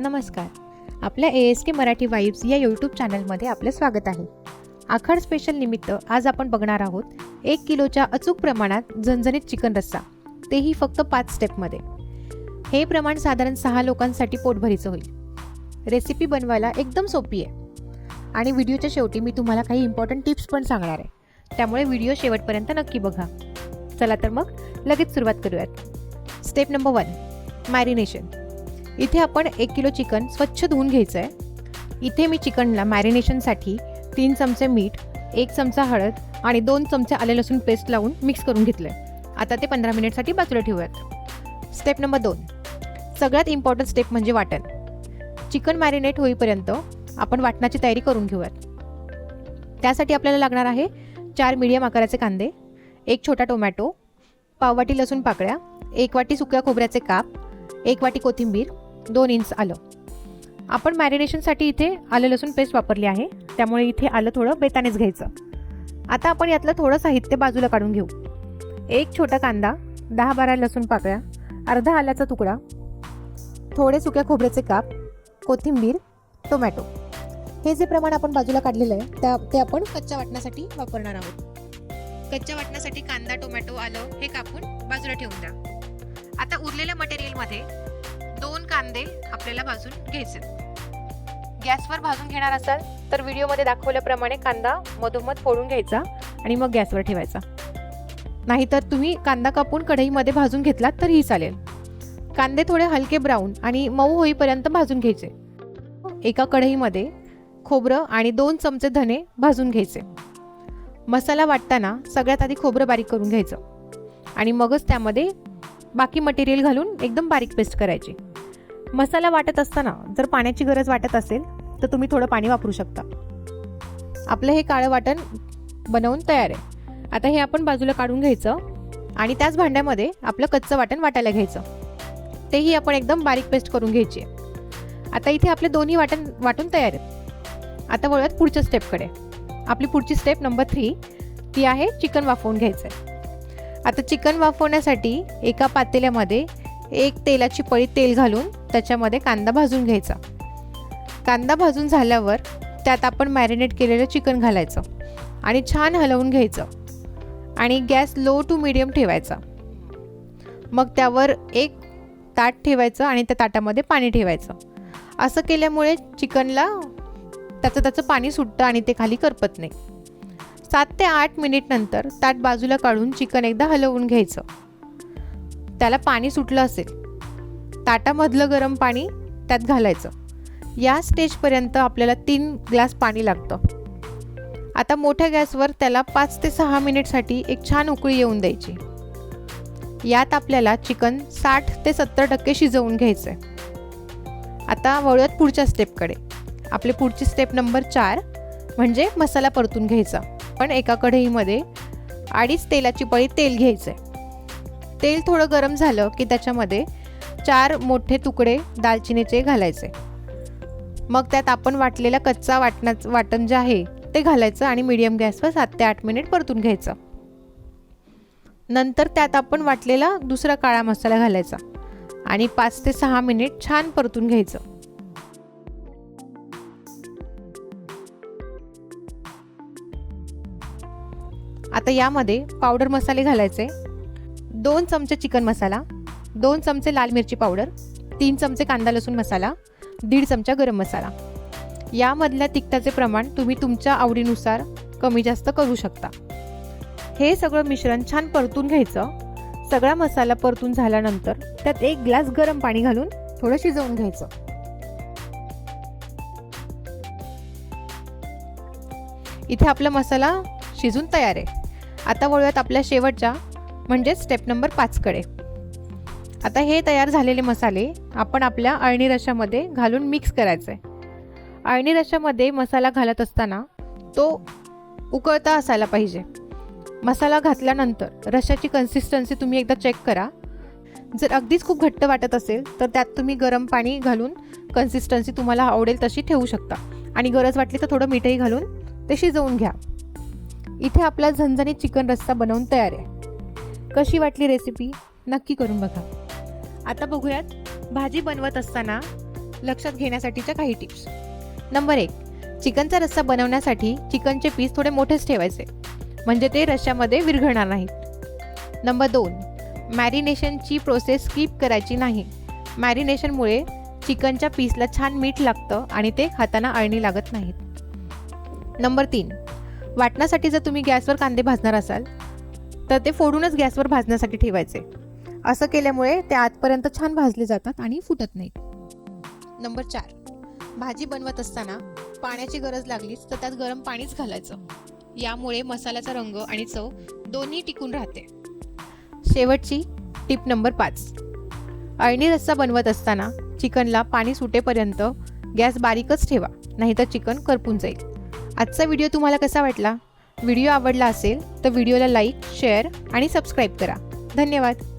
नमस्कार. आपल्या A S K Marathi vibes या यूट्यूब चॅनलमध्ये आपलं स्वागत आहे. आखाड स्पेशल निमित्त आज आपण बघणार आहोत एक किलोच्या अचूक प्रमाणात झणझणीत चिकन रस्सा. तेही फक्त पाच स्टेपमध्ये हे प्रमाण साधारण सहा लोकांसाठी पोटभरीचं होईल. रेसिपी बनवायला एकदम सोपी आहे. आणि व्हिडिओच्या शेवटी मी तुम्हाला काही इम्पॉर्टंट टिप्स पण सांगणार आहे. त्यामुळे व्हिडिओ शेवटपर्यंत नक्की बघा. चला तर मग लगेच सुरुवात करूयात. स्टेप नंबर वन मॅरिनेशन इथे आपण एक किलो चिकन स्वच्छ धुवून घ्यायचं आहे इथे मी चिकनला मॅरिनेशनसाठी तीन चमचे मीठ एक चमचा हळद आणि दोन चमचे आले लसूण पेस्ट लावून मिक्स करून घेतलं आहे आता ते पंधरा मिनिटसाठी बाजूला ठेवूयात. स्टेप नंबर दोन. सगळ्यात इम्पॉर्टंट स्टेप म्हणजे वाटण. चिकन मॅरिनेट होईपर्यंत आपण वाटणाची तयारी करून घेऊयात. त्यासाठी आपल्याला लागणार आहे चार मीडियम आकाराचे कांदे एक छोटा टोमॅटो पाववाटी लसूण पाकळ्या एक वाटी सुक्या खोबऱ्याचे काप एक वाटी कोथिंबीर दोन इंच आलं. आपण मॅरिनेशनसाठी इथे आलं लसूण पेस्ट वापरली आहे. त्यामुळे इथे आलं थोडं बेतानेच घ्यायचं. आता आपण यातलं थोडं साहित्य बाजूला काढून घेऊ. एक छोटा कांदा दहा बारा लसूण पाकळ्या अर्धा आल्याचा तुकडा थोडे सुक्या खोबऱ्याचे काप कोथिंबीर टोमॅटो. हे जे प्रमाण आपण बाजूला काढलेलं आहे त्या ते आपण कच्च्या वाटण्यासाठी वापरणार आहोत. कच्च्या वाटण्यासाठी कांदा टोमॅटो आलं हे कापून बाजूला ठेवून द्या. आता उरलेल्या मटेरियलमध्ये दोन कांदे आपल्याला भाजून घ्यायचे. गॅसवर भाजून घेणार असाल तर व्हिडिओमध्ये दाखवल्याप्रमाणे कांदा मधोमध फोडून घ्यायचा आणि मग गॅसवर ठेवायचा. नाहीतर तुम्ही कांदा कापून कढईमध्ये भाजून घेतलात तरीही चालेल. कांदे थोडे हलके ब्राऊन आणि मऊ होईपर्यंत भाजून घ्यायचे. एका कढईमध्ये खोबरं आणि दोन चमचे धने भाजून घ्यायचे. मसाला वाटताना सगळ्यात आधी खोबरं बारीक करून घ्यायचं. आणि मगच त्यामध्ये बाकी मटेरियल घालून एकदम बारीक पेस्ट करायची. मसाला वाटत असताना जर पाण्याची गरज वाटत असेल तर तुम्ही थोडं पाणी वापरू शकता. आपलं हे काळं वाटण बनवून तयार आहे. आता हे आपण बाजूला काढून घ्यायचं आणि त्याच भांड्यामध्ये आपलं कच्चं वाटण वाटायला घ्यायचं. तेही आपण एकदम बारीक पेस्ट करून घ्यायची आता इथे आपले दोन्ही वाटण वाटून तयार आहेत. आता वळूयात पुढच्या स्टेपकडे. आपली पुढची स्टेप नंबर थ्री ती आहे चिकन वाफवून घ्यायचं आहे आता चिकन वाफवण्यासाठी एका पातेल्यामध्ये एक तेलाची पळी तेल घालून त्याच्यामध्ये कांदा भाजून घ्यायचा. कांदा भाजून झाल्यावर त्यात आपण मॅरिनेट केलेलं चिकन घालायचं आणि छान हलवून घ्यायचं आणि गॅस लो टू मिडियम ठेवायचा. मग त्यावर एक ताट ठेवायचं आणि त्या ताटामध्ये पाणी ठेवायचं. असं केल्यामुळे चिकनला त्याचं त्याचं पाणी सुटतं आणि ते खाली करपत नाही. सात ते आठ मिनिटनंतर ताट बाजूला काढून चिकन एकदा हलवून घ्यायचं. त्याला पाणी सुटलं असेल ताटामधलं गरम पाणी त्यात घालायचं. या स्टेजपर्यंत आपल्याला तीन ग्लास पाणी लागतं. आता मोठ्या गॅसवर त्याला पाच ते सहा मिनिटसाठी एक छान उकळी येऊन द्यायची. यात आपल्याला चिकन साठ ते सत्तर टक्के शिजवून घ्यायचं आहे आता वळूयात पुढच्या स्टेपकडे आपली पुढची स्टेप नंबर चार म्हणजे मसाला परतून घ्यायचा. पण एका कढईमध्ये अडीच तेलाची पळी तेल घ्यायचं आहे तेल थोडं गरम झालं की त्याच्यामध्ये चार मोठे तुकडे दालचिनीचे घालायचे. मग त्यात आपण वाटलेला कच्चा वाटण्याचं वाटण जे आहे ते घालायचं आणि मिडियम गॅसवर सात ते आठ मिनिट परतून घ्यायचं. नंतर त्यात आपण वाटलेला दुसरा काळा मसाला घालायचा आणि पाच ते सहा मिनिट छान परतून घ्यायचं. आता यामध्ये पावडर मसाले घालायचे दोन चमचे चिकन मसाला दोन चमचे लाल मिरची पावडर तीन चमचे कांदा लसूण मसाला दीड चमचा गरम मसाला. यामधल्या तिखटाचे प्रमाण तुम्ही तुमच्या आवडीनुसार कमी जास्त करू शकता. हे सगळं मिश्रण छान परतून घ्यायचं. सगळा मसाला परतून झाल्यानंतर त्यात एक ग्लास गरम पाणी घालून थोडं शिजवून घ्यायचं. इथे आपला मसाला शिजून तयार आहे. आता वळूयात आपल्या शेवटच्या म्हणजेच स्टेप नंबर पाचकडे. आता हे तयार झालेले मसाले आपण आपल्या अळणी रशामध्ये घालून मिक्स करायचं आहे अळणी रशामध्ये मसाला घालत असताना तो उकळता असायला पाहिजे. मसाला घातल्यानंतर रशाची कन्सिस्टन्सी तुम्ही एकदा चेक करा. जर अगदीच खूप घट्ट वाटत असेल तर त्यात तुम्ही गरम पाणी घालून कन्सिस्टन्सी तुम्हाला आवडेल तशी ठेवू शकता. आणि गरज वाटली तर थोडं मीठही घालून ते शिजवून घ्या. इथे आपला झणझणीत चिकन रस्सा बनवून तयार आहे. कशी वाटली रेसिपी नक्की करून बघा. आता बघूयात भाजी बनवत असताना लक्षात घेण्यासाठीच्या काही टिप्स. नंबर एक चिकनचा रस्सा बनवण्यासाठी चिकनचे पीस थोडे मोठेच ठेवायचे. म्हणजे ते रश्श्यामध्ये विरघळणार नाहीत. नंबर दोन मॅरिनेशनची प्रोसेस स्किप करायची नाही. मॅरिनेशनमुळे चिकनच्या पीसला छान मीठ लागतं आणि ते खाताना अळणी लागत नाहीत. नंबर तीन वाटण्यासाठी जर तुम्ही गॅसवर कांदे भाजणार असाल तर ते फोडूनच गॅसवर भाजण्यासाठी ठेवायचे. असं केल्यामुळे ते आतपर्यंत छान भाजले जातात आणि फुटत नाहीत. नंबर चार. भाजी बनवत असताना पाण्याची गरज लागलीच तर त्यात गरम पाणीच घालायचं. यामुळे मसाल्याचा रंग आणि चव दोन्ही टिकून राहते. शेवटची टिप नंबर पाच. अळणी रस्सा बनवत असताना चिकनला पाणी सुटेपर्यंत गॅस बारीकच ठेवा नाहीतर चिकन करपून जाईल. आजचा व्हिडिओ तुम्हाला कसा वाटला? व्हिडिओ आवडला असेल तर व्हिडिओला लाईक शेअर आणि सबस्क्राईब करा. धन्यवाद.